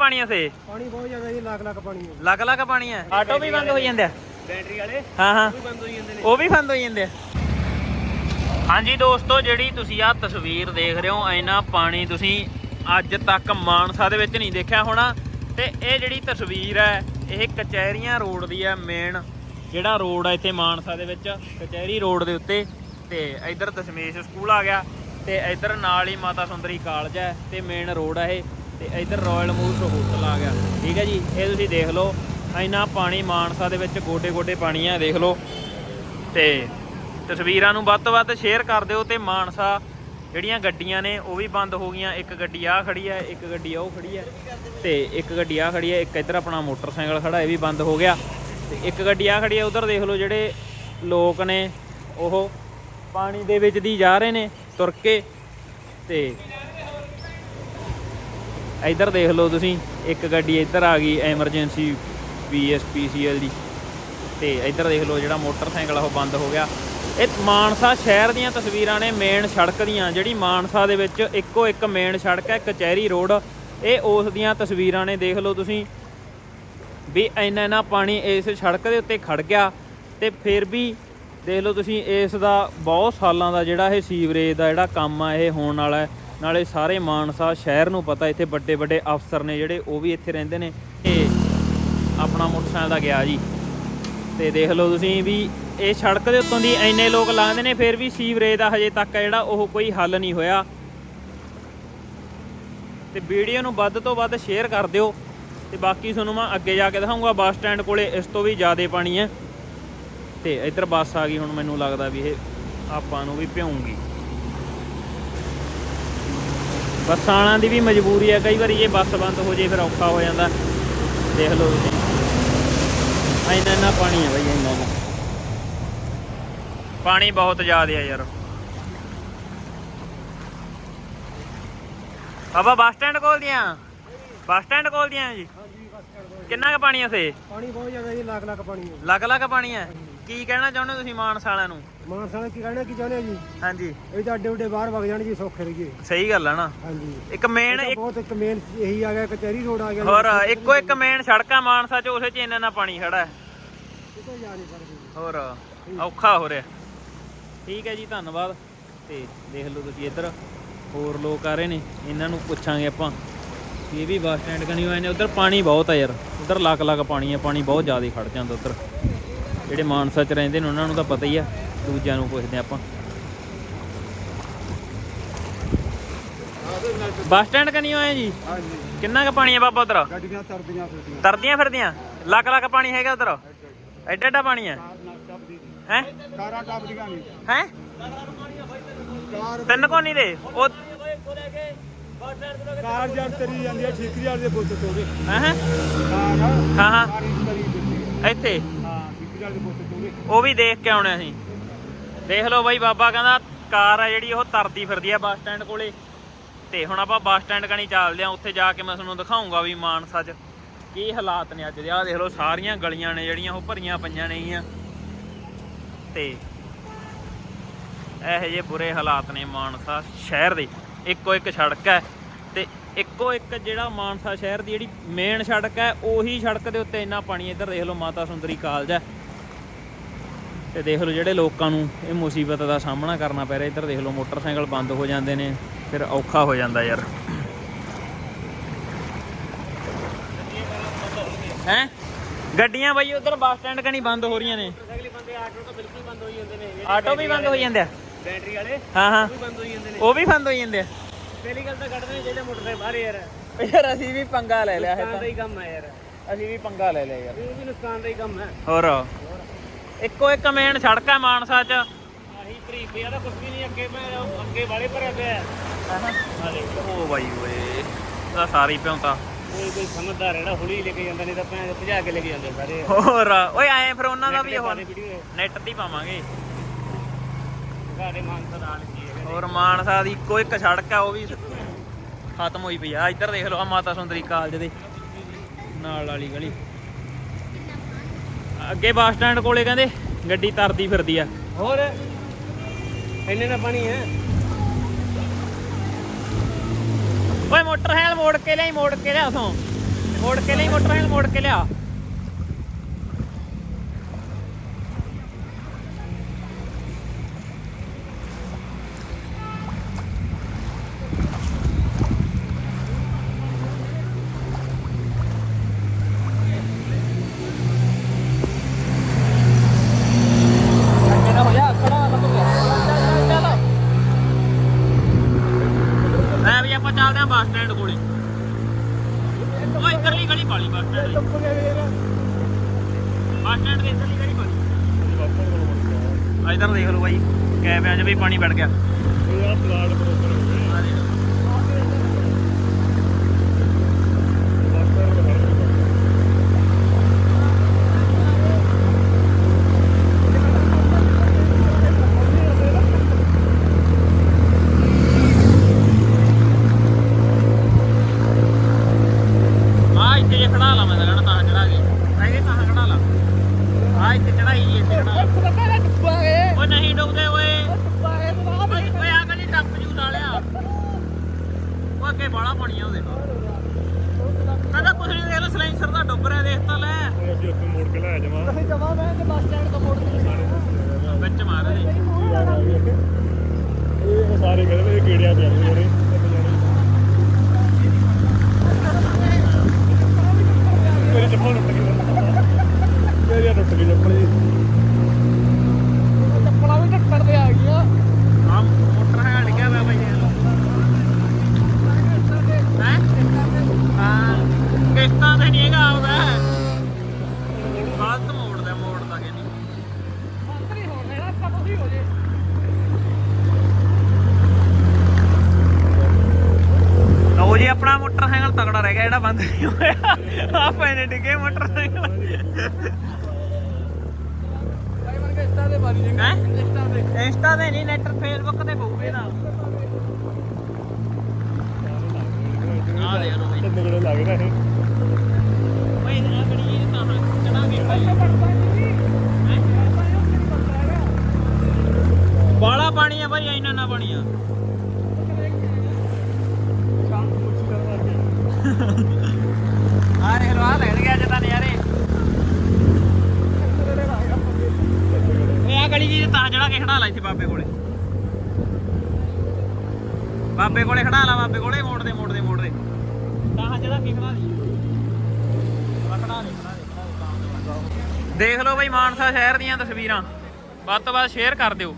ਪਾਣੀ ਉਥੇ ਪਾਣੀ ਬਹੁਤ ਜ਼ਿਆਦਾ ਜੀ ਲੱਖ ਲੱਖ ਪਾਣੀ ਹੈ। ਲੱਗ ਲੱਗ ਪਾਣੀ ਹੈ। ਆਟੋ ਵੀ ਬੰਦ ਹੋਈ ਜਾਂਦੇ ਆ? ਬੈਟਰੀ ਵਾਲੇ? ਹਾਂ ਹਾਂ। ਬੰਦ ਹੋਈ ਜਾਂਦੇ ਨੇ। ਉਹ ਵੀ ਬੰਦ ਹੋਈ ਜਾਂਦੇ ਆ। ਹਾਂਜੀ ਦੋਸਤੋ ਜਿਹੜੀ ਤੁਸੀਂ ਆਹ ਤਸਵੀਰ ਦੇਖ ਰਹੇ ਹੋ ਐਨਾ ਪਾਣੀ ਤੁਸੀਂ ਅੱਜ ਤੱਕ ਮਾਨਸਾ ਦੇ ਵਿੱਚ ਨਹੀਂ ਦੇਖਿਆ ਹੋਣਾ। ਤੇ ਇਹ ਜਿਹੜੀ ਤਸਵੀਰ ਹੈ ਇਹ ਕਚਹਿਰੀਆਂ ਰੋਡ ਦੀ ਹੈ ਮੇਨ ਜਿਹੜਾ ਰੋਡ ਹੈ ਇੱਥੇ ਮਾਨਸਾ ਦੇ ਵਿੱਚ ਕਚਹਿਰੀ ਰੋਡ ਦੇ ਉੱਤੇ। ਤੇ ਇੱਧਰ ਦਸ਼ਮੇਸ਼ ਸਕੂਲ ਆ ਗਿਆ ਤੇ ਇੱਧਰ ਨਾਲ ਹੀ ਮਾਤਾ ਸੁੰਦਰੀ ਕਾਲਜ ਹੈ ਤੇ ਮੇਨ ਰੋਡ ਹੈ ਇਹ। ਤੇ ਇੱਧਰ ਰਾਇਲ ਮੂਰਸ ਹੋਟਲ ਆ ਗਿਆ। ਠੀਕ ਹੈ ਜੀ, ਇਹ ਤੁਸੀਂ ਦੇਖ ਲਓ, ਇੰਨਾ ਪਾਣੀ ਮਾਨਸਾ ਦੇ ਵਿੱਚ ਗੋਡੇ ਗੋਡੇ ਪਾਣੀ ਹੈ ਦੇਖ ਲਓ। ਤੇ ਤਸਵੀਰਾਂ ਨੂੰ ਵੱਧ ਤੋਂ ਵੱਧ ਸ਼ੇਅਰ ਕਰ ਦਿਓ ਤੇ ਮਾਨਸਾ ਜਿਹੜੀਆਂ ਗੱਡੀਆਂ ਨੇ, ਉਹ ਵੀ ਬੰਦ ਹੋ ਗਈਆਂ। ਇੱਕ ਗੱਡੀ ਆ ਖੜੀ ਹੈ, ਇੱਕ ਗੱਡੀ ਉਹ ਖੜੀ ਹੈ। ਤੇ ਇੱਕ ਗੱਡੀ ਆ ਖੜੀ ਹੈ, ਇੱਕ ਇੱਧਰ ਆਪਣਾ ਮੋਟਰਸਾਈਕਲ ਖੜਾ, ਇਹ ਵੀ ਬੰਦ ਹੋ ਗਿਆ। ਤੇ ਇੱਕ ਗੱਡੀ ਆ ਖੜੀ ਹੈ, ਉਧਰ ਦੇਖ ਲਓ ਜਿਹੜੇ ਲੋਕ ਨੇ, ਉਹ ਪਾਣੀ ਦੇ ਵਿੱਚ ਦੀ ਜਾ ਰਹੇ ਨੇ ਤੁਰ ਕੇ। ਤੇ ਇੱਧਰ ਦੇਖ ਲਓ ਤੁਸੀਂ, ਇੱਕ ਗੱਡੀ ਇੱਧਰ ਆ ਗਈ ਐਮਰਜੈਂਸੀ ਪੀਐਸਪੀਸੀਐਲ ਦੀ ਤੇ ਇੱਧਰ ਦੇਖ ਲਓ ਜਿਹੜਾ ਮੋਟਰਸਾਈਕਲ ਆ, ਉਹ ਬੰਦ ਹੋ ਗਿਆ। ਇਹ ਮਾਨਸਾ ਸ਼ਹਿਰ ਦੀਆਂ ਤਸਵੀਰਾਂ ਨੇ ਮੇਨ ਸੜਕ ਦੀਆਂ, ਜਿਹੜੀ ਮਾਨਸਾ ਦੇ ਵਿੱਚ ਇੱਕੋ ਇੱਕ ਮੇਨ ਸੜਕ ਹੈ, ਕਚਹਿਰੀ ਰੋਡ। ਇਹ ਉਸ ਦੀਆਂ ਤਸਵੀਰਾਂ ਨੇ, ਦੇਖ ਲਓ ਤੁਸੀਂ, ਵੀ ਇੰਨਾ ਇੰਨਾ ਪਾਣੀ ਇਸ ਸੜਕ ਦੇ ਉੱਤੇ ਖੜ ਗਿਆ। ਤੇ ਫਿਰ ਵੀ ਦੇਖ ਲਓ ਤੁਸੀਂ, ਇਸ ਦਾ ਬਹੁਤ ਸਾਲਾਂ ਦਾ ਜਿਹੜਾ ਇਹ ਸੀਵਰੇਜ ਦਾ ਜਿਹੜਾ ਕੰਮ ਆ, ਇਹ ਹੋਣ ਵਾਲਾ ਨਾਲੇ ਸਾਰੇ ਮਾਨਸਾ ਸ਼ਹਿਰ ਨੂੰ ਪਤਾ, ਇੱਥੇ ਵੱਡੇ ਵੱਡੇ ਅਫਸਰ ਨੇ ਜਿਹੜੇ, ਉਹ ਵੀ ਇੱਥੇ ਰਹਿੰਦੇ ਨੇ, ਤੇ ਆਪਣਾ ਮੋਟਰਸਾਈਕਲ ਦਾ ਗਿਆ ਜੀ। ਤੇ ਦੇਖ ਲਓ ਤੁਸੀਂ ਵੀ, ਇਹ ਸੜਕ ਦੇ ਉੱਤੋਂ ਦੀ ਇੰਨੇ ਲੋਕ ਲਾਉਂਦੇ ਨੇ, ਫਿਰ ਵੀ ਸੀਵਰੇਜ ਦਾ ਹਜੇ ਤੱਕ ਜਿਹੜਾ, ਉਹ ਕੋਈ ਹੱਲ ਨਹੀਂ ਹੋਇਆ। ਤੇ ਵੀਡੀਓ ਨੂੰ ਵੱਧ ਤੋਂ ਵੱਧ ਸ਼ੇਅਰ ਕਰ ਦਿਓ। ਤੇ ਬਾਕੀ ਤੁਹਾਨੂੰ ਮੈਂ ਅੱਗੇ ਜਾ ਕੇ ਦਿਖਾਉਂਗਾ ਬੱਸ ਸਟੈਂਡ ਕੋਲੇ ਇਸ ਤੋਂ ਵੀ ਜ਼ਿਆਦਾ ਪਾਣੀ ਹੈ। ਤੇ ਇੱਧਰ ਬੱਸ ਆ ਗਈ, ਹੁਣ ਮੈਨੂੰ ਲੱਗਦਾ ਵੀ ਇਹ ਆਪਾਂ ਨੂੰ ਵੀ ਭਿਉਂਗੀ ਬੱਸਾਂ ਵਾਲਿਆਂ ਦੀ ਵੀ ਮਜਬੂਰੀ ਹੈ ਕਈ ਵਾਰੀ ਜੇ ਬੱਸ ਬੰਦ ਹੋ ਜੇ ਫਿਰ ਔਖਾ ਹੋ ਜਾਂਦਾ। ਦੇਖ ਲਓ ਤੁਸੀਂ। ਇੰਨਾ ਇੰਨਾ ਪਾਣੀ ਹੈ ਬਈ ਇੰਨਾ ਇੰਨਾ। ਪਾਣੀ ਬਹੁਤ ਜ਼ਿਆਦਾ ਹੈ ਯਾਰ। ਬਾਬਾ ਬੱਸ ਸਟੈਂਡ ਕੋਲ ਦੀਆਂ? ਬੱਸ ਸਟੈਂਡ ਕੋਲ ਦੀਆਂ ਜੀ? ਕਿੰਨਾ ਕੁ ਪਾਣੀ ਉਥੇ? ਪਾਣੀ ਬਹੁਤ ਜ਼ਿਆਦਾ ਜੀ ਲੱਖ ਲੱਖ ਪਾਣੀ ਹੈ ਲੱਗ ਲੱਗ ਪਾਣੀ ਹੈ ਕੀ ਕਹਿਣਾ ਚਾਹੁੰਦੇ ਹੋ ਤੁਸੀਂ ਮਾਨਸਾ ਵਾਲਿਆਂ ਨੂੰ? ਮਾਨਸਾ ਨੇ ਕੀ ਕਹਿਣਾ ਕੀ ਚਾਹੁੰਦੇ ਆ ਜੀ? ਹਾਂਜੀ। ਇਹ ਤਾਂ ਅੱਡੇ ਉੱਡੇ ਬਾਹਰ ਵਗ ਜਾਣ ਜੀ ਸੌਖੇ ਰਹੀਏ। ਸਹੀ ਗੱਲ ਹੈ ਨਾ। ਹਾਂਜੀ। ਇੱਕ ਮੇਨ ਤਾਂ ਬਹੁਤ ਇੱਕ ਮੇਨ ਇਹੀ ਆ ਗਿਆ ਕਚਹਿਰੀ ਰੋਡ ਆ ਗਿਆ ਹੋਰ ਇੱਕੋ ਇੱਕ ਮੇਨ ਸੜਕ ਆ ਮਾਨਸਾ ਚ ਉਸੇ ਚ ਇੰਨਾ ਇੰਨਾ ਪਾਣੀ ਖੜਾ ਹੈ। ਕਿਤੇ ਜਾ ਨਹੀਂ ਸਕਦੇ ਹੋਰ ਔਖਾ ਹੋ ਰਿਹਾ। ਠੀਕ ਹੈ ਜੀ ਧੰਨਵਾਦ। ਤੇ ਦੇਖ ਲਓ ਤੁਸੀਂ ਇੱਧਰ ਹੋਰ ਲੋਕ ਆ ਰਹੇ ਨੇ ਇਹਨਾਂ ਨੂੰ ਪੁੱਛਾਂਗੇ ਆਪਾਂ। ਇਹ ਵੀ ਬੱਸ ਸਟੈਂਡ ਕਨੀ ਹੋਏ ਨੇ ਉਧਰ ਪਾਣੀ ਬਹੁਤ ਆ ਯਾਰ। ਉਧਰ ਲੱਕ ਲੱਕ ਪਾਣੀ ਆ ਪਾਣੀ ਬਹੁਤ ਜ਼ਿਆਦਾ ਖੜ ਜਾਂਦਾ ਉਧਰ। ਜਿਹੜੇ ਮਾਨਸਾ ਚ ਰਹਿੰਦੇ ਨੇ ਉਹਨਾਂ ਨੂੰ ਤਾਂ ਪਤਾ ਹੀ ਆ ਦੂਜਿਆਂ ਨੂੰ ਪੁੱਛਦੇ ਆਪਾਂ। ਬੱਸ ਸਟੈਂਡ ਕਨੀ ਹੋਏ ਜੀ? ਹਾਂਜੀ। ਕਿੰਨਾ ਕੁ ਪਾਣੀ ਆ ਬਾਬਾ ਉਧਰ? ਗੱਡੀਆਂ ਤਰਦੀਆਂ ਫਿਰਦੀਆਂ ਤਰਦੀਆਂ ਫਿਰਦੀਆਂ? ਲੱਕ ਲੱਕ ਪਾਣੀ ਹੈਗਾ ਉਧਰ? ਐਡਾ ਐਡਾ ਪਾਣੀ ਹੈ ਹੈ? ਕਾਰਾਂ ਟੱਪਦੀਆਂ ਨਹੀਂ। ਹੈ? ਤਿੰਨ ਕੋਨੀ ਦੇ? ਉਹ ਕਾਰ ਤਰੀ ਜਾਂਦੀ ਹੈ ਠੀਕਰੀ ਵਾਲੇ ਦੇ ਬੁੱਤ ਤੋੜੇ। ਹੈ ਹਾਂ? ਹੈ। ਇੱਥੇ? ਉਹ ਵੀ ਦੇਖ ਕੇ ਆਉਣੇ ਅਸੀਂ। ਦੇਖ ਲਓ ਬਾਈ, ਬਾਬਾ ਕਹਿੰਦਾ ਕਾਰ ਆ ਜਿਹੜੀ, ਉਹ ਤਰਦੀ ਫਿਰਦੀ ਆ ਬੱਸ ਸਟੈਂਡ ਕੋਲੇ। ਤੇ ਹੁਣ ਆਪਾਂ ਬੱਸ ਸਟੈਂਡ ਕਣੀ ਚੱਲਦੇ ਆ ਉੱਥੇ ਜਾ ਕੇ ਮੈਂ ਤੁਹਾਨੂੰ ਦਿਖਾਉਂਗਾ ਵੀ ਮਾਨਸਾ 'ਚ ਕੀ ਹਾਲਾਤ ਨੇ ਅੱਜ ਦੇ। ਆਹ ਦੇਖ ਲਓ, ਸਾਰੀਆਂ ਗਲੀਆਂ ਨੇ ਜਿਹੜੀਆਂ, ਉਹ ਭਰੀਆਂ ਪਈਆਂ ਨੇਗੀਆਂ ਤੇ ਇਹੋ ਜਿਹੇ ਬੁਰੇ ਹਾਲਾਤ ਨੇ ਮਾਨਸਾ ਸ਼ਹਿਰ ਦੇ। ਇੱਕੋ ਇੱਕ ਸੜਕ ਹੈ ਤੇ ਇੱਕੋ ਇੱਕ ਜਿਹੜਾ ਮਾਨਸਾ ਸ਼ਹਿਰ ਦੀ ਜਿਹੜੀ ਮੇਨ ਸੜਕ ਹੈ, ਉਹੀ ਸੜਕ ਦੇ ਉੱਤੇ ਇੰਨਾ ਪਾਣੀ ਇੱਧਰ ਦੇਖ ਲਓ, ਮਾਤਾ ਸੁੰਦਰੀ ਕਾਲਜ ਹੈ। ਤੇ ਦੇਖ ਲਓ ਜਿਹੜੇ ਲੋਕਾਂ ਨੂੰ ਇਹ ਮੁਸੀਬਤ ਦਾ ਸਾਹਮਣਾ ਕਰਨਾ ਪੈ ਰਿਹਾ ਇੱਧਰ ਦੇਖ ਲਓ ਮੋਟਰਸਾਈਕਲ ਬੰਦ ਹੋ ਜਾਂਦੇ ਨੇ ਫਿਰ ਔਖਾ ਹੋ ਜਾਂਦਾ ਯਾਰ। ਹੈ? ਗੱਡੀਆਂ ਬਈ ਉਧਰ ਬੱਸ ਸਟੈਂਡ ਕਣੀ ਬੰਦ ਹੋ ਰਹੀਆਂ ਨੇ। ਅਗਲੇ ਬੰਦੇ ਆਟੋ ਤਾਂ ਬਿਲਕੁਲ ਬੰਦ ਹੋਈ ਜਾਂਦੇ ਨੇ ਆਟੋ ਵੀ ਬੰਦ ਹੋ ਜਾਂਦੇ ਆ। ਬੈਟਰੀ ਵਾਲੇ ਹਾਂ ਹਾਂ। ਵੀ ਬੰਦ ਹੋਈ ਜਾਂਦੇ ਨੇ। ਉਹ ਵੀ ਬੰਦ ਹੋ ਜਾਂਦੇ ਆ। ਪਹਿਲੀ ਗੱਲ ਤਾਂ ਕੱਢਦੇ ਜਿਹੜੇ ਮੋਟਰਸਾਈਕਲ ਬਾਹਰ ਯਾਰ। ਯਾਰ ਅਸੀਂ ਵੀ ਪੰਗਾ ਲੈ ਲਿਆ ਨੁਕਸਾਨ ਦਾ ਹੈ ਹੀ ਕੰਮ ਹੈ ਯਾਰ। ਅਸੀਂ ਵੀ ਪੰਗਾ ਲੈ ਲਿਆ ਯਾਰ। ਇਹ ਵੀ ਨੁਕਸਾਨ ਦਾ ਹੀ ਕੰਮ ਹੈ ਹੋਰ। ਇੱਕੋ ਇੱਕ ਮੇਨ ਸੜਕ ਹੈ ਮਾਨਸਾ 'ਚ। ਆਹੀ ਤਰੀਕ ਯਾਰ ਕੁਝ ਵੀ ਨਹੀਂ ਅੱਗੇ ਮੈਂ ਅੱਗੇ ਵਾਲੇ ਭਰਿਆ ਪਿਆ ਹੈ। ਹਾਲੇ ਉਹ ਬਾਈ ਓਏ ਤਾਂ ਸਾਰੀ ਪਿਉਂਤਾ ਕੋਈ ਕੋਈ ਸਮਝਦਾਰ ਹੈ ਨਾ ਹੁਲੀ ਲੈ ਕੇ ਜਾਂਦਾ ਨਹੀਂ ਤਾਂ ਭੈਣ ਭਜਾ ਕੇ ਲੈ ਕੇ ਜਾਂਦੇ ਸਾਰੇ। ਹੋਰ ਓਏ ਆਏ ਫਿਰ ਉਹਨਾਂ ਦਾ ਵੀ ਉਹ ਨੈਟ ਤੇ ਹੀ ਪਾਵਾਂਗੇ। ਸਾਡੇ ਮਾਨਸਾ ਨਾਲ ਕੀ ਹੈ ਹੋਰ ਮਾਨਸਾ ਦੀ ਇੱਕੋ ਇੱਕ ਸੜਕ ਆ ਉਹ ਵੀ ਖਤਮ ਹੋਈ ਪਈ ਆ। ਇੱਧਰ ਦੇਖ ਲਓ ਆ ਮਾਤਾ ਸੁੰਦਰੀ ਕਾਲਜ ਦੇ ਨਾਲ ਵਾਲੀ ਗਲੀ। ਅੱਗੇ ਬੱਸ ਸਟੈਂਡ ਕੋਲੇ ਕਹਿੰਦੇ ਗੱਡੀ ਤਰਦੀ ਫਿਰਦੀ ਆ। ਹੋਰ? ਇੰਨੇ ਨਾ ਪਾਣੀ ਹੈ ਓਏ ਮੋਟਰਸਾਈਕਲ ਮੋੜ ਕੇ ਲਿਆਈ ਮੋੜ ਕੇ ਲਿਆ ਉਥੋਂ। ਮੋੜ ਕੇ ਲਈ ਮੋਟਰਸਾਈਕਲ ਮੋੜ ਕੇ ਲਿਆ ਅੱਗੇ ਨਾ ਹੋ ਜਾ ਖੜਾ ਲੱਗ ਗਿਆ ਚੱਲ ਐ ਵੀ ਆਪਾਂ ਚੱਲਦੇ ਆਂ ਬੱਸ ਸਟੈਂਡ ਕੋਲੇ। ਓਏ ਇਧਰਲੀ ਗਲੀ ਪਾਲੀ ਬੱਸ ਸਟੈਂਡ ਬੱਸ ਸਟੈਂਡ ਦੇ ਇਧਰਲੀ ਗਲੀ ਪਾਲੀ ਆ ਇਧਰ ਦੇਖ ਲਓ ਬਾਈ ਕੈਬਿਆਂ 'ਚ ਵੀ ਪਾਣੀ ਵੜ ਗਿਆ। ਯਾਰ ਪਲਾਟ ਬਰੋਬਰ ਹੋ ਗਏ ਆ ਦੇਖ ਆ ਇੱਥੇ ਜੇ ਖੜਾ ਲਾ ਮੈਂ ਤਾਂ ਕਹਿਣਾ ਤਾਂ ਚੜਾ ਕੇ ਐਵੇਂ ਤਾਂ ਖੜਾ ਲਾ ਆ ਇੱਥੇ ਚੜਾਈ ਜੀ ਇੱਥੇ ਖੜਾ ਲਾ। ਓਏ ਨਹੀਂ ਡੁੱਬਦੇ ਓਏ ਓਏ ਓਏ ਆ ਗਲੀ ਟੱਪ ਜੂ ਨਾਲਿਆ ਉਹ ਅੱਗੇ ਬਾਲਾ ਪਾਣੀ ਆ ਉਹਦੇ। ਕਹਿੰਦਾ ਕੁਛ ਨਹੀਂ ਦੇਖ ਲੈ ਸਲੈਂਸਰ ਦਾ ਡੁੱਬ ਰਿਹਾ ਦੇਖ ਤਾਂ ਲੈ। ਉਹ ਅੱਗੇ ਉੱਥੇ ਮੋੜ ਕੇ ਲੈ ਜਾਵਾਂ। ਵਿੱਚ ਮਾਰ ਦੇ। ਇਹ ਸਾਰੇ ਕਹਿੰਦੇ ਇਹ ਕੀੜਿਆਂ ਤੇ ਆਉਂਦੇ ਜਿਹੜੇ ਮੇਰੀ ਚੱਪਲ ਟੁੱਟ ਗਈ ਮੇਰੀ ਟੁੱਟ ਗਈ ਚੱਪਲ ਜੀ ਆ ਮੋਟਰ ਹੈ ਡਿੱਗਿਆ ਹੋਇਆ ਬਾਈ ਇਹ ਹੈ ਹਾਂ ਕਿਸ਼ਤਾਂ ਤੇ ਨਹੀਂ ਹੈਗਾ ਆਉਂਦਾ ਗਲਤ ਮੋੜਦਾ ਮੋੜਦਾ ਕਿ ਨਹੀਂ ਲਓ ਜੀ ਆਪਣਾ ਮੋਟਰਸਾਈਕਲ ਤਕੜਾ ਰਹਿ ਗਿਆ ਜਿਹੜਾ ਬੰਦ ਨਹੀਂ ਹੋਇਆ। ਆ ਪੈਨੇ ਡਿੱਗੇ ਮੋਟਰਸਾਈਕਲ। ਹੈ? ਇੰਸਟਾ ਤੇ ਨਹੀਂ ਨੈਟ ਫੇਸਬੁੱਕ ਤੇ ਪਊਗੇ ਨਾ ਆ ਦੇ ਲੋ ਬਈ। ਕਿੰਨੇ ਕਿਹੜੇ ਲੱਗ ਰਹੇ ਬਈ ਇਹ ਬੜੀ ਇਹ ਤਾਂ ਚੜਾਂਗੇ ਭਾਈ ਬਾਲਾ ਪਾਣੀ ਆ ਭਾਈ ਇੰਨਾ ਨਾ ਪਾਣੀ ਆ ਆ ਰੇ ਲਵਾ ਲੈਣ ਗਿਆ ਜਦਾਂ ਨਜ਼ਾਰੇ। ਇਹ ਆ ਗਲੀ ਜੀ ਤਾਂ ਜੜਾ ਕੇ ਖੜਾ ਲਾ ਇੱਥੇ ਬਾਬੇ ਕੋਲੇ। ਬਾਬੇ ਕੋਲੇ ਖੜਾ ਲਾ, ਬਾਬੇ ਕੋਲੇ, ਮੋੜ ਦੇ ਮੋੜ ਦੇ ਮੋੜ ਦੇ। ਤਾਂ ਜੜਾ ਕੇ ਖੜਾ ਦੀ, ਖੜਾ ਦੇ ਖੜਾ ਦੇ ਦੇਖ ਲਓ ਬਈ, ਮਾਨਸਾ ਸ਼ਹਿਰ ਦੀਆਂ ਤਸਵੀਰਾਂ। ਵੱਧ ਤੋਂ ਵੱਧ ਸ਼ੇਅਰ ਕਰ ਦਿਓ।